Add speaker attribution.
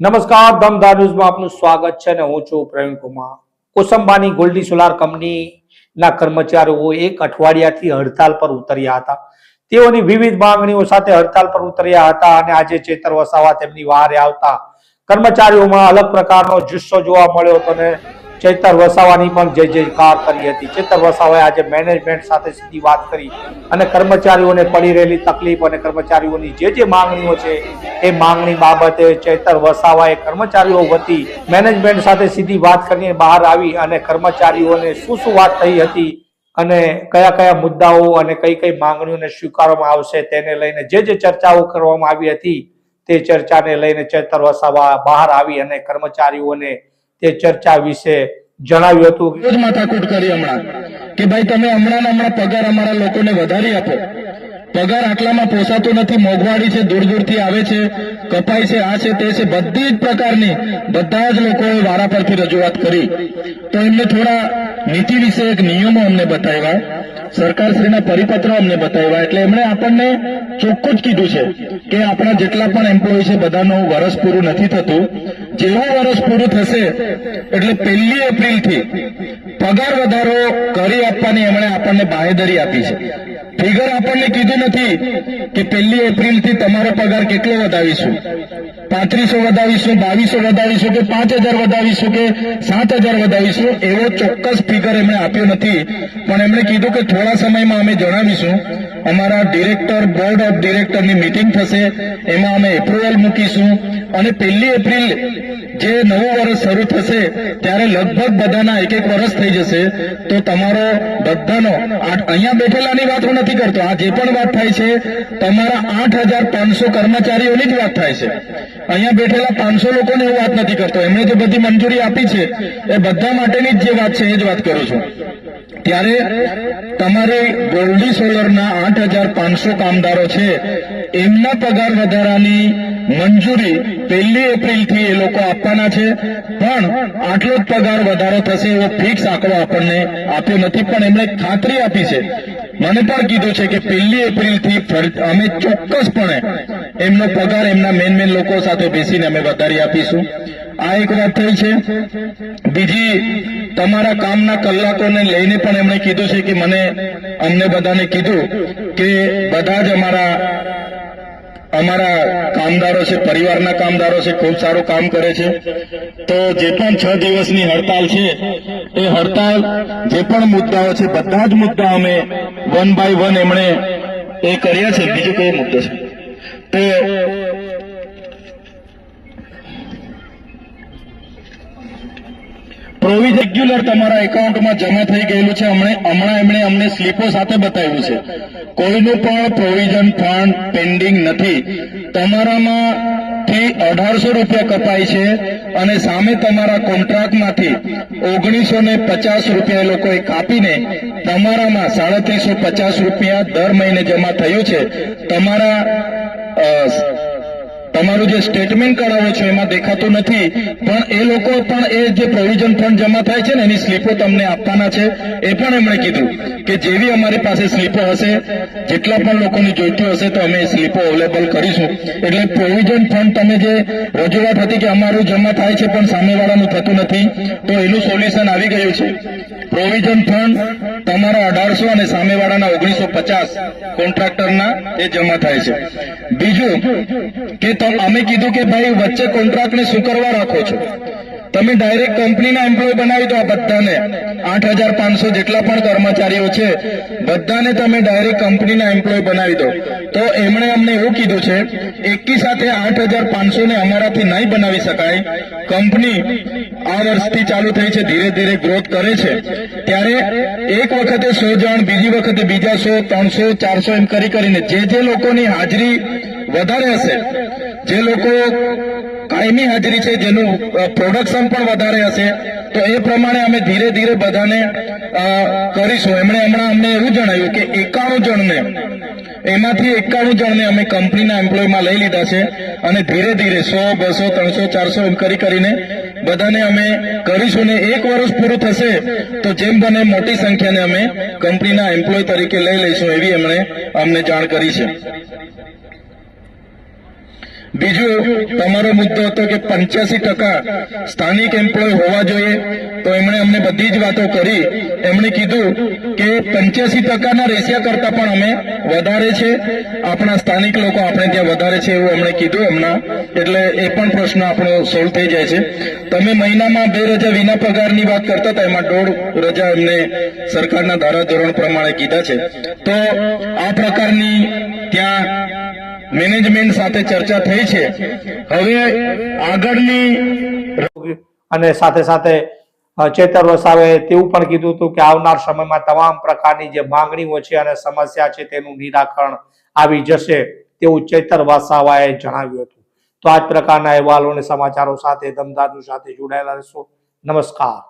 Speaker 1: નમસ્કાર, દમદાર ન્યૂઝમાં આપનું સ્વાગત છે અને હું છું પ્રવીણ કુમાર. કોસંબાની ગોલ્ડી સોલાર કંપનીના કર્મચારીઓ એક અઠવાડિયાથી હડતાલ પર ઉતર્યા હતા. તેઓની વિવિધ માંગણીઓ સાથે હડતાલ પર ઉતર્યા હતા અને આજે ચેતર વસાવા તેમની વારે આવતા કર્મચારીઓમાં અલગ પ્રકારનો જુસ્સો જોવા મળ્યો હતો અને ચેતર વસાવાની પણ જય જયકાર કરી હતી. ચેતર વસાવાએ આજે મેનેજમેન્ટ સાથે સીધી વાત કરી અને કર્મચારીઓને પડી રહેલી તકલીફ અને કર્મચારીઓની જે જે માંગણીઓ છે, એ માંગણી બાબતે ચેતર વસાવાએ કર્મચારીઓ વતી મેનેજમેન્ટ સાથે સીધી વાત કરીને બહાર આવી અને કર્મચારીઓને શું શું વાત થઈ હતી અને કયા કયા મુદ્દાઓ અને કઈ કઈ માંગણીઓને સ્વીકારવામાં આવશે તેને લઈને જે જે ચર્ચાઓ કરવામાં આવી હતી, તે ચર્ચાને લઈને ચેતર વસાવા બહાર આવી અને કર્મચારીઓને તે ચર્ચા વિશે જણાવ્યું હતું.
Speaker 2: માથાકૂટ કરી હમણાં. કે ભાઈ, તમે હમણાં હમણાં પગાર અમારા લોકોને વધારી આપો. પગાર આટલામાં પોસાતો નથી, મોંઘવારી છે દૂર દૂરથી આવે છે, કપાય છે, આ છે, તે છે, બધી જ પ્રકારની બધા જ લોકોએ વારા પરથી રજૂઆત કરી. તો એમને થોડા નીતિ વિશે એક નિયમો અમને બતાવ્યા. સરકારશ્રીના પરિપત્રો અમને બતાવ્યા. એટલે એમણે આપણને ચોખ્ખું જ કીધું છે કે આપણા જેટલા પણ એમ્પ્લોય છે, બધાનું વરસ પૂરું નથી થતું. જેવું વર્ષ પૂરું થશે એટલે પહેલી એપ્રિલથી પગાર વધારો કરી આપવાની એમણે આપણને બાહેધરી આપી છે. ફિગર આપણને કીધું નથી કે પહેલી એપ્રિલથી તમારો પગાર કેટલો વધાવીશું? પાંત્રીસો વધાવીશું, બાવીસો વધાવીશું કે પાંચ હજાર વધાવીશું કે સાત હજાર વધાવીશું? એવો ચોક્કસ ફિગર એમણે આપ્યો નથી. પણ એમણે કીધું કે થોડા સમયમાં અમે જણાવીશું અમારા ડિરેક્ટર બોર્ડ ઓફ ડિરેક્ટરની મિટિંગ થશે. એમાં અમે એપ્રુવલ મૂકીશું. અને પહેલી એપ્રિલ જે નવું વર્ષ શરૂ થશે, ત્યારે લગભગ બધાના એક એક વર્ષ થઈ જશે. તો તમારો બધાનો અહીંયા બેઠેલાની વાત હું નથી કરતો. આ જે પણ વાત થાય છે, તમારા આઠ હજાર પાંચસો કર્મચારીઓની જ વાત થાય છે. અહીંયા બેઠેલા પાંચસો લોકોને હું વાત નથી કરતો. એમણે જે બધી મંજૂરી આપી છે, એ બધા માટેની જ જે વાત છે, એ જ વાત કરું છું. ત્યારે તમારે ગોલ્ડી સોલરના આઠ હજાર પાંચસો કામદારો છે. એમના પગાર વધારાની મંજૂરી પહેલી એપ્રિલથી એ લોકો આપવાના છે. પણ આટલો જ પગાર વધારો થશે એવો ફિક્સ આંકડો આપણને આપ્યો નથી. પણ એમણે ખાતરી આપી છે. મને પણ કીધું છે કે પહેલી એપ્રિલથી અમે ચોક્કસપણે એમનો પગાર એમના મેન મેન લોકો સાથે બેસીને અમે વધારી આપીશું. આ એક વાત થઈ છે. બીજી તમારા કામના કલાકોને લઈને પણ એમણે કીધું છે કે મને અમને બધાને કીધું કે બધા જ અમારા અમારા કામદારો છે, પરિવારના કામદારો છે, ખૂબ સારું કામ કરે છે. તો જે પણ છ દિવસની હડતાલ છે, એ હડતાલ જે પણ મુદ્દાઓ છે, બધા જ મુદ્દા અમે વન બાય વન એમણે એ કર્યા છે. બીજો કયો મુદ્દો છે? તો પ્રોવિઝ રેગ્યુલર તમારા એકાઉન્ટમાં જમા થઈ ગયેલું છે. હમણે એમણે અમને સ્લીપો સાથે બતાવ્યું છે. કોઈનું પણ પ્રોવિઝન ફંડ પેન્ડિંગ નથી. તમારામાં થી અઢારસો રૂપિયા કપાય છે અને સામે તમારા કોન્ટ્રાક્ટમાંથી ઓગણીસો ને પચાસ રૂપિયા એ લોકોએ કાપીને તમારામાં સાડત્રીસો પચાસ રૂપિયા દર મહિને જમા થયું છે. તમારા તમારું જે સ્ટેટમેન્ટ કરાવો છો, એમાં દેખાતું નથી. પણ એ લોકો પણ એ જે પ્રોવિઝન ફંડ જમા થાય છે ને, એની સ્લીપો તમને આપવાના છે. એ પણ એમણે કીધું કે જેવી અમારી પાસે સ્લીપો હશે, જેટલા પણ લોકોની જોઈતી હશે, તો અમે સ્લીપો અવેલેબલ કરીશું. એટલે પ્રોવિઝન ફંડ તમે જે રજૂઆત હતી કે અમારું જમા થાય છે, પણ સામેવાળાનું થતું નથી, તો એનું સોલ્યુશન આવી ગયું છે. પ્રોવિઝન ફંડ તમારા અઢારસો અને સામેવાળાના ઓગણીસો પચાસ કોન્ટ્રાક્ટરના એ જમા થાય છે. બીજું કે અમે કીધું કે ભાઈ, વચ્ચે કોન્ટ્રાક્ટને શું કરવા રાખો છો. તમે ડાયરેક્ટ કંપનીના એમ્પ્લોય બનાવી દો આ બધાને. આઠ હજાર પાંચસો જેટલા પણ કર્મચારીઓ છે, બધાને તમે ડાયરેક્ટ કંપનીના એમ્પ્લોય બનાવી દો. તો એમણે અમને એવું કીધું છે, એકી સાથે આઠ હજાર પાંચસો ને અમારાથી નહીં બનાવી શકાય. કંપની આ વર્ષથી ચાલુ થઈ છે, ધીરે ધીરે ગ્રોથ કરે છે. ત્યારે એક વખતે સો જણ, બીજી વખતે બીજા સો, ત્રણસો, ચારસો એમ કરી કરીને જે જે લોકોની હાજરી વધારે હશે જે લોકો કાયમી હાજરી છે, જેનું પ્રોડક્શન પણ વધારે હશે, તો એ પ્રમાણે અમે ધીરે ધીરે બધાને કરીશું. એમણે હમણાં અમને એવું જણાવ્યું કે એકાણું જણને, એમાંથી એકાણું જણને અમે કંપનીના એમ્પ્લોયમાં લઈ લીધા છે અને ધીરે ધીરે સો, બસો, ત્રણસો, ચારસો એમ કરી કરીને બધાને અમે કરીશું ને એક વર્ષ પૂરું થશે, તો જેમ બને મોટી સંખ્યાને અમે કંપનીના એમ્પ્લોય તરીકે લઈ લઈશું એવી એમણે અમને જાણ કરી છે. બીજું, તમારો મુદ્દો હતો કે પંચ્યાસી ટકા સ્થાનિક એમ્પ્લોય હોવા જોઈએ, તો એમણે અમને બધી જ વાતો કરી. એમણે કીધું કે પંચ્યાસી ટકાના રેશિયા કરતા પણ અમે વધારે છે. આપણા સ્થાનિક લોકો આપણે ત્યાં વધારે છે એવું એમણે કીધું એમના એટલે એ પણ પ્રશ્ન આપણો સોલ્વ થઈ જાય છે. તમે મહિનામાં બે રજા વિના પગારની વાત કરતા હતા, એમાં દોઢ રજા એમને સરકારના ધારાધોરણ પ્રમાણે કીધા છે. તો આ પ્રકારની ત્યાં મેનેજમેન્ટ સાથે ચર્ચા થઈ છે. હવે આગળની
Speaker 1: અને સાથે સાથે ચેતર વસાવે તેવું પણ કીધું હતું કે આવનાર સમયમાં તમામ પ્રકારની જે માંગણીઓ છે અને સમસ્યા છે તેનું નિરાકરણ આવી જશે તેવું ચેતર વસાવાએ જણાવ્યું હતું. તો આ જ પ્રકારના અહેવાલો અને સમાચારો સાથે દમદાદુ સાથે જોડાયેલા રહેશો. નમસ્કાર.